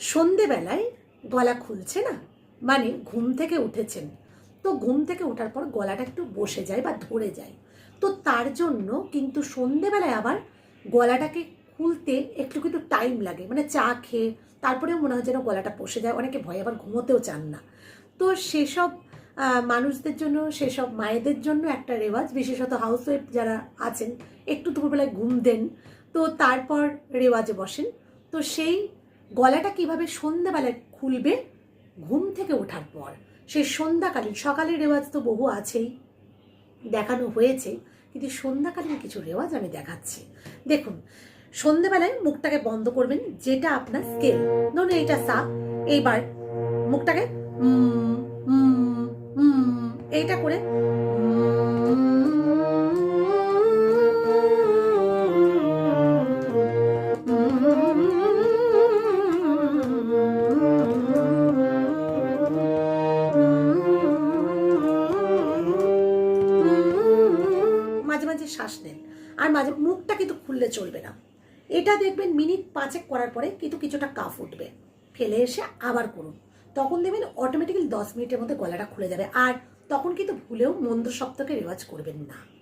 সন্ধেবেলায় গলা খুলছে না? মানে ঘুম থেকে উঠেছেন। তো ঘুম থেকে ওঠার পর গলাটা একটু বসে যায় বা ধরে যায়। তো তার জন্য কিন্তু সন্ধেবেলায় আবার গলাটাকে খুলতে একটু কিন্তু টাইম লাগে। মানে চা খেয়ে তারপরেও মনে হয় যেন গলাটা বসে যায়। অনেকে ভয়ে আবার ঘুমোতেও চান না। তো সেসব মানুষদের জন্য, সেসব মায়েদের জন্য একটা রেওয়াজ, বিশেষত হাউসওয়াইফ যারা আছেন, একটু দুপুরবেলায় ঘুম দেন। তো তারপর রেওয়াজে বসেন। তো সেই গলাটা কীভাবে সন্ধ্যাবেলায় খুলবে ঘুম থেকে ওঠার পর সে সন্ধ্যাকালীন সকালের রেওয়াজ তো বহু আছেই দেখানো হয়েছে কিন্তু সন্ধ্যাকালীন কিছু রেওয়াজ আমি দেখাচ্ছি দেখুন সন্ধ্যাবেলায় মুখটাকে বন্ধ করবেন যেটা আপনার স্কেল ধরুন এইটা সা এইবার মুখটাকে এইটা করে মাঝে মাঝে শ্বাস নেন। আর মাঝে মুখটা কিন্তু খুললে চলবে না। এটা দেখবেন মিনিট পাঁচেক করার পরে কিন্তু কিছুটা কাফ উঠবে। ফেলে এসে আবার করুন। তখন দেখবেন অটোমেটিক্যালি দশ মিনিটের মধ্যে গলাটা খুলে যাবে। আর তখন কিন্তু ভুলেও মন্দ সপ্তাহকে রেওয়াজ করবেন না।